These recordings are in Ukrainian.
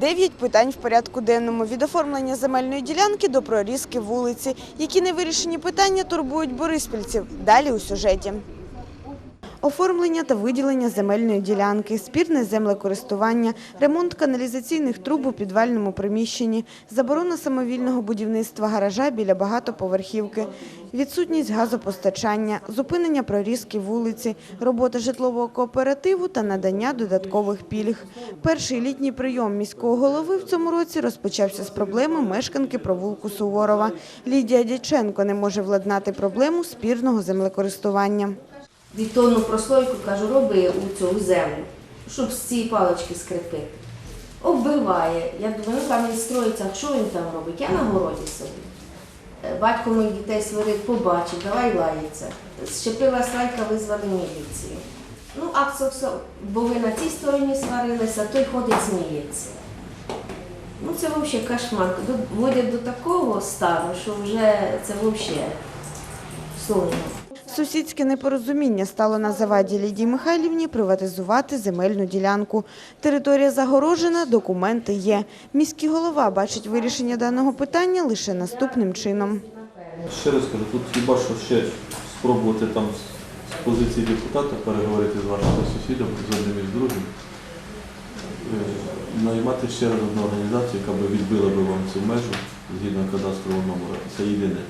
Дев'ять питань в порядку денному від оформлення земельної ділянки до прорізки вулиці. Які невирішені питання турбують бориспільців? Далі у сюжеті. Оформлення та виділення земельної ділянки, спірне землекористування, ремонт каналізаційних труб у підвальному приміщенні, заборона самовільного будівництва гаража біля багатоповерхівки, відсутність газопостачання, зупинення прорізки вулиці, робота житлового кооперативу та надання додаткових пільг. Перший літній прийом міського голови в цьому році розпочався з проблеми мешканки провулку Суворова. Лідія Дяченко не може владнати проблему спірного землекористування. Бетонну прослойку, кажу, роби у цю землю, щоб з цієї палички скрипити. Оббиває. Я думаю, ну там він строїться, а що він там робить? Я на городі собі. Е, Батько моїх дітей сварить, побачив, давай лається. Щепила слайка, визвали міліцію. Ну, а це все, бо ви на цій стороні сварилися, той ходить сміється. Ну, це взагалі кошмар. Доводять до такого стану, що вже це взагалі сумно. Сусідське непорозуміння стало на заваді Лідії Михайлівні приватизувати земельну ділянку. Територія загорожена, документи є. Міський голова бачить вирішення даного питання лише наступним чином. Ще раз кажу, тут хіба що ще спробувати там з- позиції депутата переговорити з вашими сусідами, з одним і з другим, Е, наймати ще раз одну організацію, яка би відбила би вам цю межу згідно кадастрового номера. Це єдине.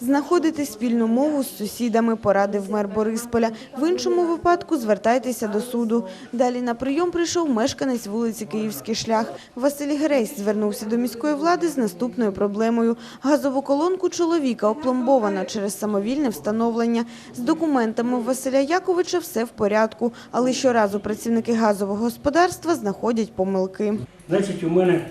Знаходити спільну мову з сусідами порадив мер Борисполя. В іншому випадку звертайтеся до суду. Далі на прийом прийшов мешканець вулиці Київський шлях. Василь Грейс звернувся до міської влади з наступною проблемою. Газову колонку чоловіка опломбовано через самовільне встановлення. З документами Василя Яковича все в порядку, але щоразу працівники газового господарства знаходять помилки. Значить, у мене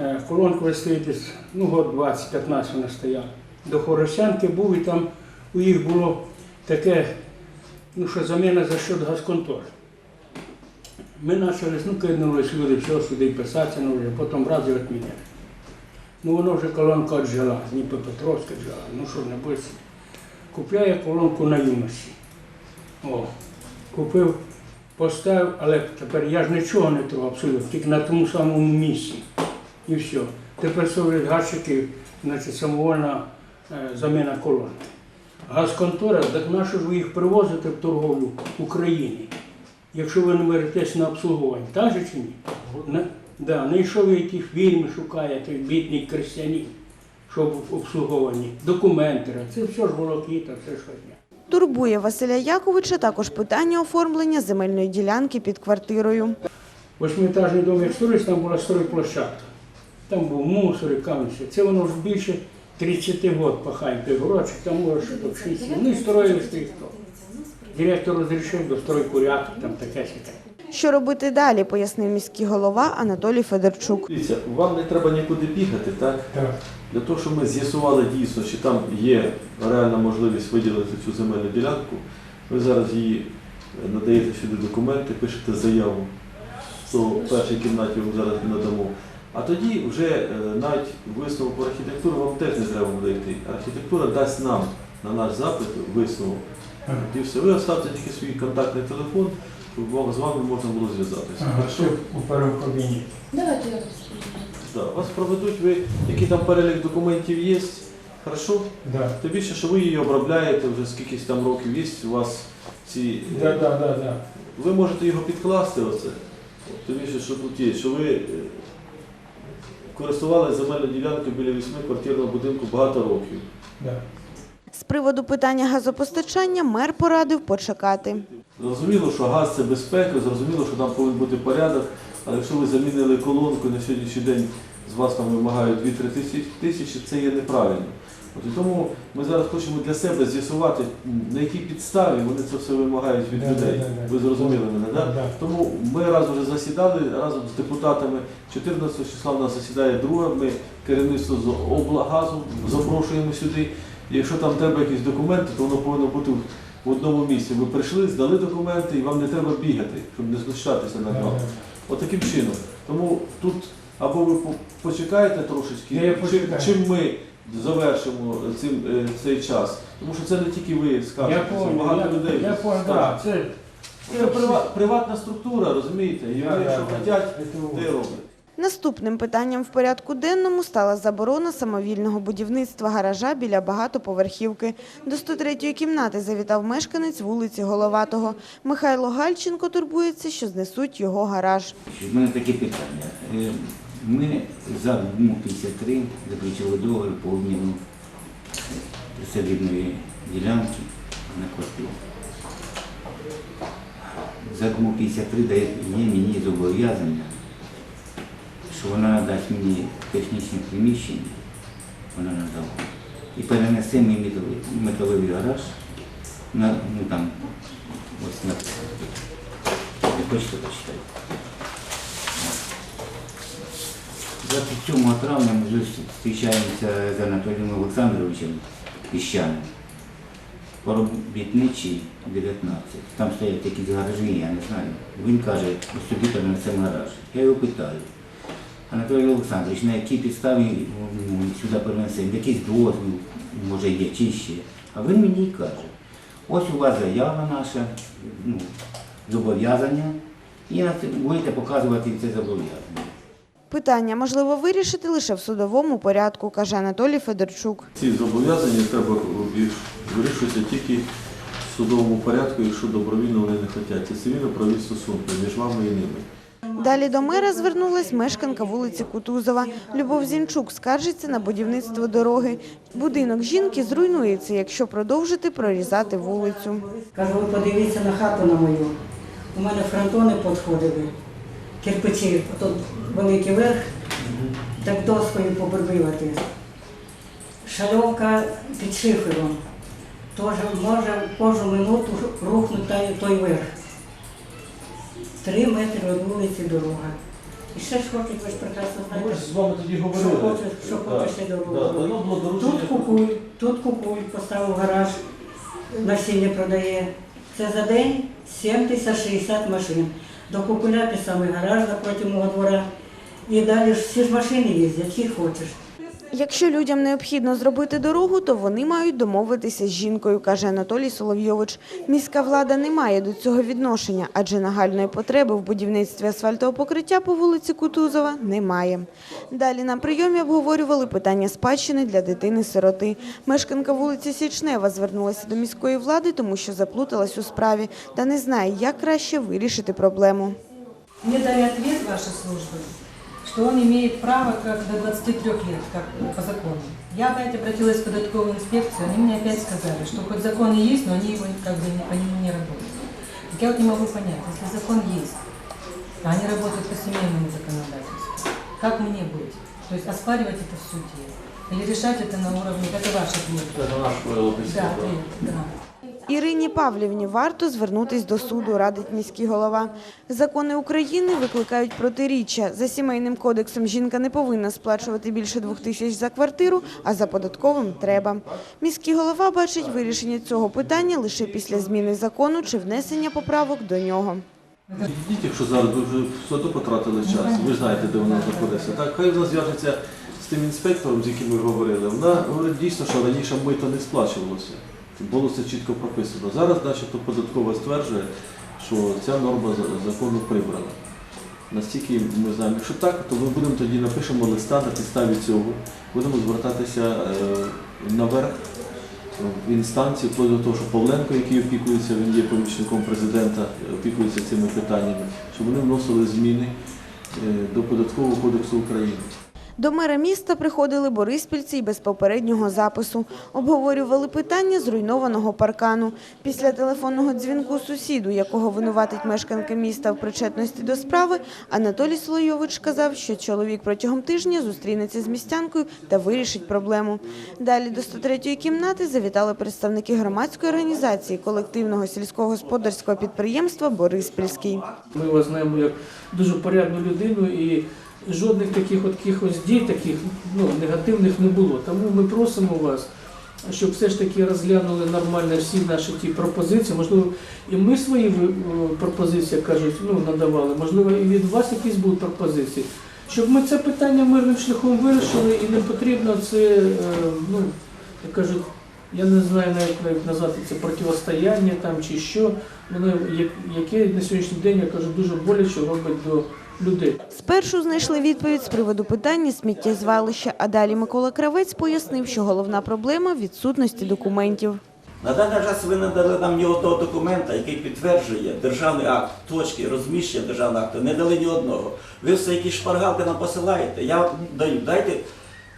е, колонка стоїть ну, год 20-15 вона стояла. До Хоросянки був і там у їх було таке, ну що заміна за счет газконтор. Ми почали, ну, кинулись люди, все сюди писатися, ну вже потім раз і відміняли. Ну воно вже колонка віджила, Дніпропетровська віджила, ну що не бойся. Купляє колонку на юності. О, купив, поставив, але тепер я ж нічого не трогав абсолютно, тільки на тому самому місці. І все. Тепер совють газчики, значить, самовольна заміна колонки. Газконтора, так на що ж ви їх привозите в торговлю в Україні, якщо ви не беретесь на обслуговування, так же чи ні? Не, да, не йшов ви ті фірми шукає, той бідний крестьянин, щоб в обслуговуванні, документи, це все ж волокіта, це щодня. Турбує Василя Яковича також питання оформлення земельної ділянки під квартирою. Восьмиэтажний дом як строїться, там була стройплощадка. Там був мусор і камінці. Це воно ж більше 30 років пахаємо той городчик, там може що там 60. Ну строїли що і хто. Директор розрішив до стройкуряток, там таке сяке. Що робити далі, пояснив міський голова Анатолій Федорчук. Дивіться, вам не треба нікуди бігати, так? Так. Для того, щоб ми з'ясували дійсно, чи там є реальна можливість виділити цю земельну ділянку, ви зараз її е, надаєте сюди документи, пишете заяву, то в першій кімнаті вам зараз надамо. А тоді вже е, навіть висновок по архітектурі вам теж не треба буде йти. Архітектура дасть нам на наш запит висновок. І все. Ви оставте тільки свій контактний телефон, щоб з вами можна було зв'язатися. Хорошо? у першому кабінеті. Давайте я Да. Вас проведуть, ви, який там перелік документів є, хорошо? Да. Тим більше, що ви її обробляєте вже скількись там років є у вас ці. Да, да, да, да. Ви можете його підкласти оце. Тим більше, що тут є, що ви е, користувалися земельною ділянкою біля вісьми квартирного будинку багато років. З приводу питання газопостачання мер порадив почекати. Зрозуміло, що газ це безпека, зрозуміло, що там повинен бути порядок, але якщо ви замінили колонку на сьогоднішній день з вас там вимагають 2-3 тисячі- тисячі, це є неправильно. От і тому ми зараз хочемо для себе з'ясувати, на якій підставі вони це все вимагають від людей. Ви зрозуміли мене, Да, так? Тому ми раз вже засідали разом з депутатами. 14 числа в нас засідає друга. Ми керівництво з облагазу запрошуємо сюди. Якщо там треба якісь документи, то воно повинно бути в- одному місці. Ви прийшли, здали документи, і вам не треба бігати, щоб не знущатися над вами. Отаким чином. Тому тут або ви почекаєте трошечки, чим ми завершимо цим, е, цей час. Тому що це не тільки ви Я скажете, це понял, багато я, людей. я понял, скажуть. да, це, Це прива- приватна структура, розумієте? І вони, да, що да. хочуть, це те роблять. Наступним питанням в порядку денному стала заборона самовільного будівництва гаража біля багатоповерхівки. До 103-ї кімнати завітав мешканець вулиці Головатого. Михайло Гальченко турбується, що знесуть його гараж. У мене таке питання. Е, Ми за ДМУ 53 заключили договір по обміну присадибної ділянки на квартиру. За ДМУ 53 дає мені зобов'язання, що вона надасть мені технічне приміщення, вона надала, і перенесе мій металовий, гараж на, ну там, ось на, не хочете почитати. 27 травня ми зустрічаємося з Анатолієм Олександровичем Піщаним. Поробітничий 19. Там стоять якісь гаражі, я не знаю. Він каже, ось сюди перенесемо гараж. Я його питаю. Анатолій Олександрович, на якій підставі сюди перенесемо? Якийсь дозвіл, може є чи ще. А він мені каже, ось у вас заява наша, ну, зобов'язання, і будете показувати це зобов'язання. Питання можливо вирішити лише в судовому порядку, каже Анатолій Федорчук. Ці зобов'язання треба вирішуватися тільки в судовому порядку, якщо добровільно вони не хочуть. Це цивільно-правові стосунки між вами і ними. Далі до мера звернулась мешканка вулиці Кутузова. Любов Зінчук скаржиться на будівництво дороги. Будинок жінки зруйнується, якщо продовжити прорізати вулицю. Кажу, ви подивіться на хату на мою. У мене фронтони підходили, кирпичі, тут великий верх, так доскою побрбивати. Шальовка під шифером. Тож може кожну минуту рухнути той- верх. Три метри від вулиці дорога. І ще ж хочуть, ви ж прекрасно Ми ж з вами тоді Що говорили. хочуть, що хочуть ще дорогу. Тут купують, тут купують, поставив гараж, насіння продає. Це за день 70-60 машин. До Кукуляки саме гараж напроти мого двора. І далі всі ж машини їздять, які хочеш. Якщо людям необхідно зробити дорогу, то вони мають домовитися з жінкою, каже Анатолій Соловйович. Міська влада не має до цього відношення, адже нагальної потреби в будівництві асфальтового покриття по вулиці Кутузова немає. Далі на прийомі обговорювали питання спадщини для дитини-сироти. Мешканка вулиці Січнева звернулася до міської влади, тому що заплуталась у справі та не знає, як краще вирішити проблему. Мне дали ответ вашей службы, что он имеет право как до 23 лет, как по закону. Я опять обратилась в податковую инспекцию, они мне опять сказали, что хоть законы есть, но они его как бы не, по нему не работают. Так я вот не могу понять, если закон есть, а они работают по семейному законодательству, как мне быть? То есть оспаривать это в суде? Или решать это на уровне, это ваш ответ? Це на наш правописів, Да, да. Ірині Павлівні варто звернутись до суду, радить міський голова. Закони України викликають протиріччя. За сімейним кодексом жінка не повинна сплачувати більше двох тисяч за квартиру, а за податковим треба. Міський голова бачить вирішення цього питання лише після зміни закону чи внесення поправок до нього. Підійдіть, якщо зараз ви вже суду потратили час, ви знаєте, де вона знаходиться. Так, хай вона зв'яжеться з тим інспектором, з яким ми говорили. Вона говорить дійсно, що раніше мито не сплачувалося. Було це чітко прописано. Зараз начебто податкова стверджує, що ця норма закону прибрана. Настільки ми знаємо, якщо так, то ми будемо тоді напишемо листа на підставі цього, будемо звертатися е, наверх в інстанції, вплоть до того, що Павленко, який опікується, він є помічником президента, опікується цими питаннями, щоб вони вносили зміни е, до Податкового кодексу України. До мера міста приходили бориспільці й без попереднього запису. Обговорювали питання зруйнованого паркану. Після телефонного дзвінку сусіду, якого винуватить мешканка міста в причетності до справи, Анатолій Солойович сказав, що чоловік протягом тижня зустрінеться з містянкою та вирішить проблему. Далі до 103-ї кімнати завітали представники громадської організації колективного сільськогосподарського підприємства Бориспільський. Ми вас знаємо як дуже порядну людину і жодних таких от якихось дій таких ну, негативних не було. Тому ми просимо вас, щоб все ж таки розглянули нормально всі наші ті пропозиції. Можливо, і ми свої пропозиції, кажуть, ну, надавали, можливо, і від вас якісь будуть пропозиції. Щоб ми це питання мирним шляхом вирішили і не потрібно це, е, ну, як кажуть, я не знаю навіть як назвати це протистояння там чи що, воно яке на сьогоднішній день, я кажу, дуже боляче робить до людей. Спершу знайшли відповідь з приводу питання сміттєзвалища, а далі Микола Кравець пояснив, що головна проблема – відсутності документів. На даний час ви не дали нам ні одного документа, який підтверджує державний акт, точки розміщення державного акту, не дали ні одного. Ви все якісь шпаргалки нам посилаєте, я вам даю, дайте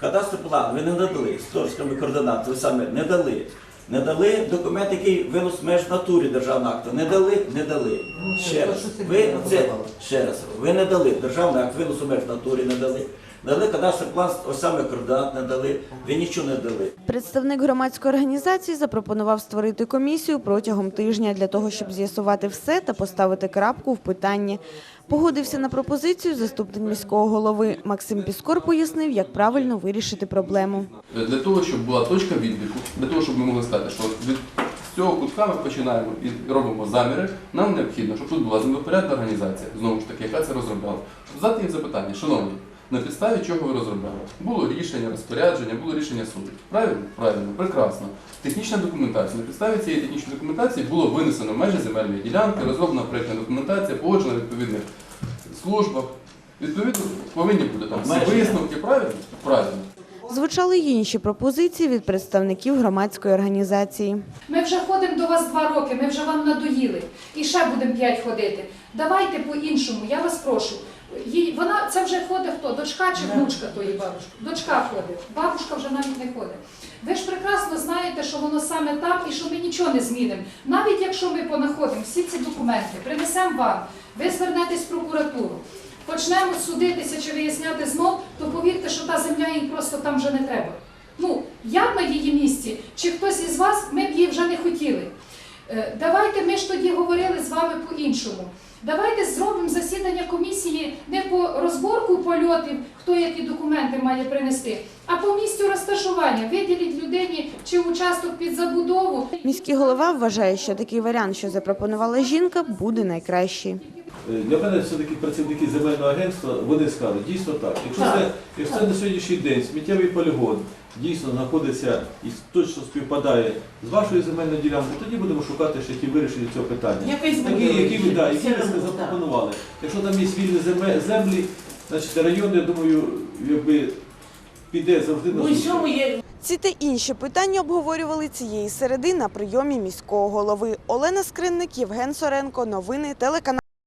кадастровий план, ви не надали з точками координат, ви саме не дали. Не дали документ, який винос меж натурі державного акту. Не дали, не дали. Ще раз. Ви це ще раз. Ви не дали державний акт виносу меж натурі, не дали. Дали кадастровий план, ось саме координат не дали. Ви нічого не дали. Представник громадської організації запропонував створити комісію протягом тижня для того, щоб з'ясувати все та поставити крапку в питанні. Погодився на пропозицію заступник міського голови. Максим Піскор пояснив, як правильно вирішити проблему. Для того, щоб була точка відліку, для того, щоб ми могли сказати, що від цього кутка ми починаємо і робимо заміри, нам необхідно, щоб тут була землепорядна організація, знову ж таки, яка це розробляла. Задати їм запитання, шановні, на підставі чого ви розробляли? Було рішення, розпорядження, було рішення суду. Правильно? Правильно, прекрасно. Технічна документація. На підставі цієї технічної документації було винесено межі земельної ділянки, розроблена проєктна документація, погоджена в відповідних службах. Відповідно, повинні бути там всі висновки, правильно? Правильно. Звучали й інші пропозиції від представників громадської організації. Ми вже ходимо до вас два роки, ми вже вам надоїли. І ще будемо п'ять ходити. Давайте по-іншому, я вас прошу. Їй, вона, це вже ходить хто? Дочка чи внучка тої бабушки? Дочка ходить, бабушка вже навіть не ходить. Ви ж прекрасно знаєте, що воно саме так і що ми нічого не змінимо. Навіть якщо ми понаходимо всі ці документи, принесемо вам, ви звернетесь в прокуратуру, почнемо судитися чи виясняти знов, то повірте, що та земля їй просто там вже не треба. Ну, я на її місці, чи хтось із вас, ми б її вже не хотіли. Е, Давайте ми ж тоді говорили по-іншому. Давайте зробимо засідання комісії не по розборку польотів, хто які документи має принести, а по місцю розташування. Виділіть людині чи участок під забудову, Міський голова вважає, що такий варіант, що запропонувала жінка, буде найкращий. Е, Для мене все-таки працівники земельного агентства вони скажуть, дійсно так. Якщо це, якщо це на сьогоднішній день сміттєвий полігон дійсно знаходиться і точно співпадає з вашою земельною ділянкою, тоді будемо шукати шляхи вирішення цього питання. Якийсь Такі, які ви да, які ви Все одно, запропонували. Якщо там є вільні земе- землі, значить район, я думаю, якби піде завжди на Ну і зустріч. що є Ці та інші питання обговорювали цієї середи на прийомі міського голови. Олена Скринник, Євген Соренко. Новини телеканал.